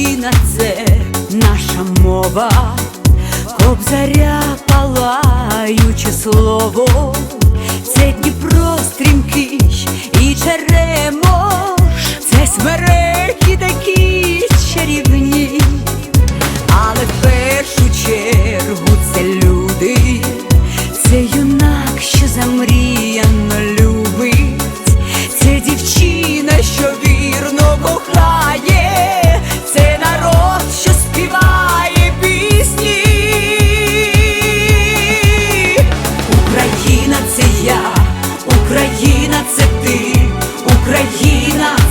Україна це наша мова, кобзаря палаюче слово, це Дніпро стрімкий і Черемош, це смереки